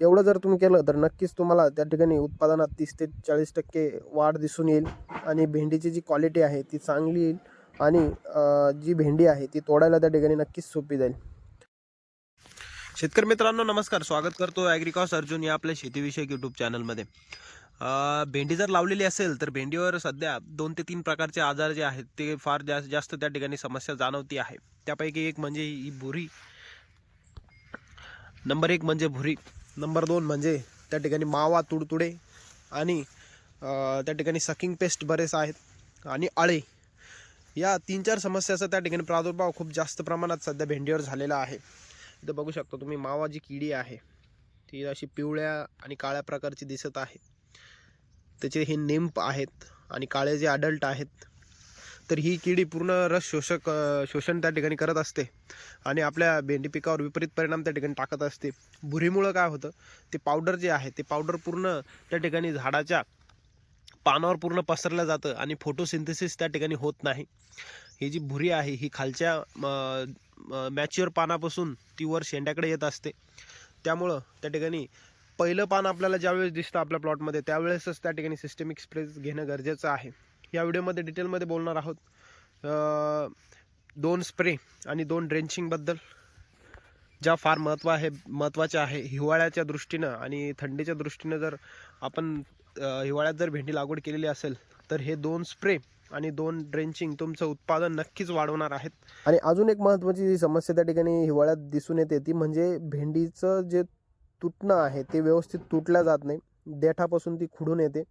एवढं जर तुम्ही केलं तर नक्कीच तुम्हाला त्या ठिकाणी उत्पादनात तीस ते चाळीस टक्के वाढ दिसून येईल आणि भेंडीची जी क्वालिटी आहे ती चांगली येईल आणि जी भेंडी आहे ती तोडायला त्या ठिकाणी नक्कीच सोपी जाईल. शेतकरी मित्रांनो नमस्कार. स्वागत करतो ॲग्रिकॉस अर्जुन या आपल्या शेतीविषयक यूट्यूब चॅनलमध्ये भेंडी जर लावलेली असेल तर भेंडीवर सध्या दोन ते तीन प्रकारचे आजार जे आहेत ते फार जास्त जास्त त्या ठिकाणी समस्या जाणवती आहे. त्यापैकी एक म्हणजे ही भुरी नंबर एक म्हणजे भुरी नंबर दोन म्हणजे त्या ठिकाणी मावा तुडतुडे आणि त्या ठिकाणी सकिंग पेस्ट बरेच आहेत आणि आळे या तीन चार समस्याचा त्या ठिकाणी प्रादुर्भाव खूप जास्त प्रमाणात सध्या भेंडीवर झालेला आहे. इथं बघू शकतो तुम्ही मावा जी किडी आहे ती अशी पिवळ्या आणि काळ्या प्रकारची दिसत आहे. त्याचे हे नेम्प आहेत आणि काळे जे अडल्ट आहेत तर ही किडी पूर्ण रस शोषक शोषण त्या ठिकाणी करत असते. आणि आपल्या भेंडी पिकावर विपरीत परिणाम त्या ठिकाणी टाकत असते. भुरीमुळं काय होतं ते पावडर जे आहे ते पावडर पूर्ण त्या ठिकाणी झाडाच्या पानावर पूर्ण पसरलं जातं आणि फोटोसिंथेसिस त्या ठिकाणी होत नाही. ही जी भुरी आहे ही खालच्या मॅच्युअर पानापासून ती वर शेंड्याकडे येत असते. त्यामुळं त्या ठिकाणी पहिलं पान आपल्याला ज्यावेळेस दिसतं आपल्या प्लॉटमध्ये त्यावेळेसच त्या ठिकाणी सिस्टमिक स्प्रेज घेणं गरजेचं आहे. या व्हिडिओमध्ये डिटेलमध्ये बोलणार आहोत. दोन स्प्रे आणि दोन ड्रेंचिंगबद्दल ज्या फार महत्त्व आहे महत्त्वाच्या आहे. हिवाळ्याच्या दृष्टीनं आणि थंडीच्या दृष्टीनं जर आपण हिवाळ्यात जर भेंडी लागवड केलेली असेल तर हे दोन स्प्रे आणि दोन ड्रेंचिंग तुमचं उत्पादन नक्कीच वाढवणार आहेत. आणि अजून एक महत्त्वाची जी समस्या त्या ठिकाणी हिवाळ्यात दिसून येते ती म्हणजे भेंडीचं जे तुटणं आहे ते व्यवस्थित तुटल्या जात नाही. देठापासून ती खुडून येते.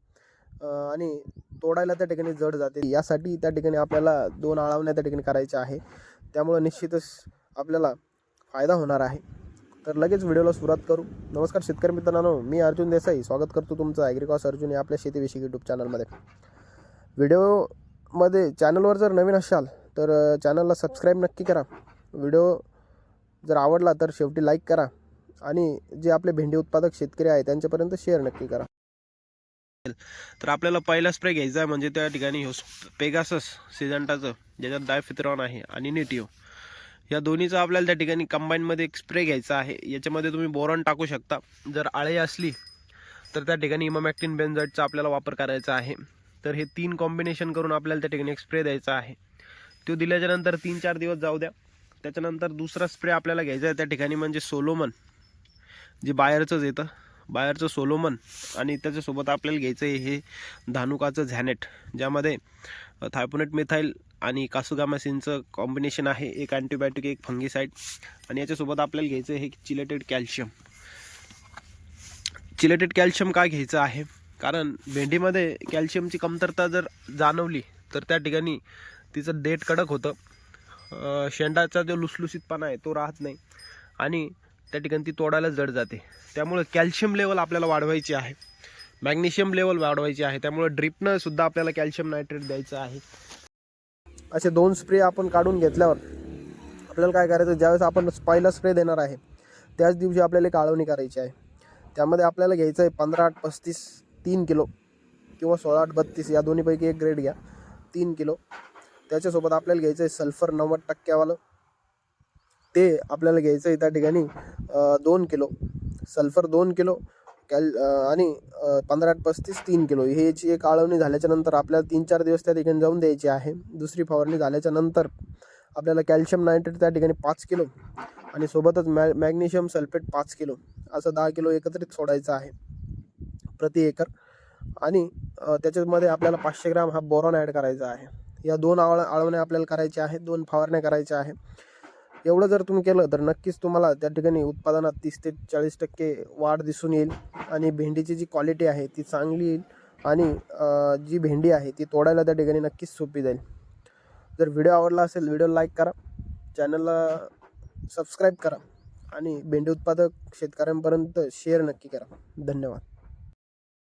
आणि तोडायला त्या ठिकाणी जड जाते. यासाठी त्या ठिकाणी आपल्याला दोन आळवण्या त्या ठिकाणी करायच्या आहे. त्यामुळं निश्चितच आपल्याला फायदा होणार आहे. तर लगेच व्हिडिओला सुरुवात करू. नमस्कार शेतकरी मित्रांनो मी अर्जुन देसाई. स्वागत करतो तुमचं ॲग्रिकॉस अर्जुन या आपल्या शेतीविषयी यूट्यूब चॅनलमध्ये व्हिडिओमध्ये चॅनलवर जर नवीन असाल तर चॅनलला सबस्क्राईब नक्की करा. व्हिडिओ जर आवडला तर शेवटी लाईक करा. आणि जे आपले भेंडी उत्पादक शेतकरी आहे त्यांच्यापर्यंत शेअर नक्की करा. तर आपल्याला पहिला स्प्रे घ्यायचा आहे म्हणजे त्या ठिकाणी हो पेगासस सिजंटाचं ज्याच्यात डायफित्रॉन आहे आणि निटिओ या दोन्हीचा आपल्याला त्या ठिकाणी कंबाईनमध्ये एक स्प्रे घ्यायचा आहे. याच्यामध्ये तुम्ही बोरॉन टाकू शकता. जर आळे असली तर त्या ठिकाणी इमामॅक्टिन बेन्झाईटचा आपल्याला वापर करायचा आहे. तर हे तीन कॉम्बिनेशन करून आपल्याला त्या ठिकाणी एक स्प्रे द्यायचा आहे. तो दिल्याच्यानंतर तीन चार दिवस जाऊ द्या. त्याच्यानंतर दुसरा स्प्रे आपल्याला घ्यायचा आहे त्या ठिकाणी म्हणजे सोलोमन जे बाहेरचंच येतं. बाहेरचं सोलोमन आणि त्याच्यासोबत आपल्याला घ्यायचं आहे हे धानुकाचं झॅनेट ज्यामध्ये थायपोनेट मिथाईल आणि कासुगामासिनचं कॉम्बिनेशन आहे एक अँटीबायोटिक एक फंगीसाईड आणि याच्यासोबत आपल्याला घ्यायचं आहे हे चिलेटेड कॅल्शियम चिलेटेड कॅल्शियम का घ्यायचं आहे? कारण भेंडीमध्ये कॅल्शियमची कमतरता जर जाणवली तर त्या ठिकाणी तिचं डेट कडक होतं. शेंडाचा जो लुसलुसीतपणा आहे तो राहत नाही. आणि त्या ठिकाणी ती तोडायला जड जाते. त्यामुळे कॅल्शियम लेवल आपल्याला वाढवायची आहे. मॅग्नेशियम लेवल वाढवायची आहे. त्यामुळे ड्रिपनं सुद्धा आपल्याला कॅल्शियम नायट्रेट द्यायचं आहे. असे दोन स्प्रे आपण काढून घेतल्यावर आपल्याला काय करायचं ज्यावेळेस आपण पहिला स्प्रे देणार आहे त्याच दिवशी आपल्याला काळवणी करायची आहे. त्यामध्ये आपल्याला घ्यायचं आहे पंधरा आठ पस्तीस तीन किलो किंवा सोळा आठ बत्तीस या दोन्हीपैकी एक ग्रेड घ्या. तीन किलो. त्याच्यासोबत आपल्याला घ्यायचं आहे सल्फर नव्वद टक्क्यावालं. ते आपल्याला घ्यायचं आहे त्या ठिकाणी दोन किलो. सल्फर दोन किलो कॅल आणि पंधरा आठ पस्तीस तीन किलो. ह्याची एक आळवणी झाल्याच्यानंतर आपल्याला तीन चार दिवस त्या ठिकाणी जाऊन द्यायची आहे. दुसरी फवारणी झाल्याच्यानंतर आपल्याला कॅल्शियम नायट्रेट त्या ठिकाणी पाच किलो आणि सोबतच मॅ मॅग्नेशियम सल्फेट पाच किलो असं दहा किलो एकत्रित सोडायचं आहे प्रति एकर. आणि त्याच्यामध्ये आपल्याला पाचशे ग्राम हा बोरॉन ॲड करायचा आहे. या दोन आळ आळवण्या आपल्याला करायच्या आहेत दोन फवारण्या करायच्या आहे एवढं जर तुम्ही केलं तर नक्कीच तुम्हाला त्या ठिकाणी उत्पादनात तीस ते चाळीस टक्के वाढ दिसून येईल आणि भेंडीची जी क्वालिटी आहे ती चांगली येईल आणि जी भेंडी आहे ती तोडायला त्या ठिकाणी नक्कीच सोपी जाईल. जर व्हिडिओ आवडला असेल व्हिडिओ लाईक करा चॅनलला सबस्क्राईब करा आणि भेंडी उत्पादक शेतकऱ्यांपर्यंत शेअर नक्की करा. धन्यवाद.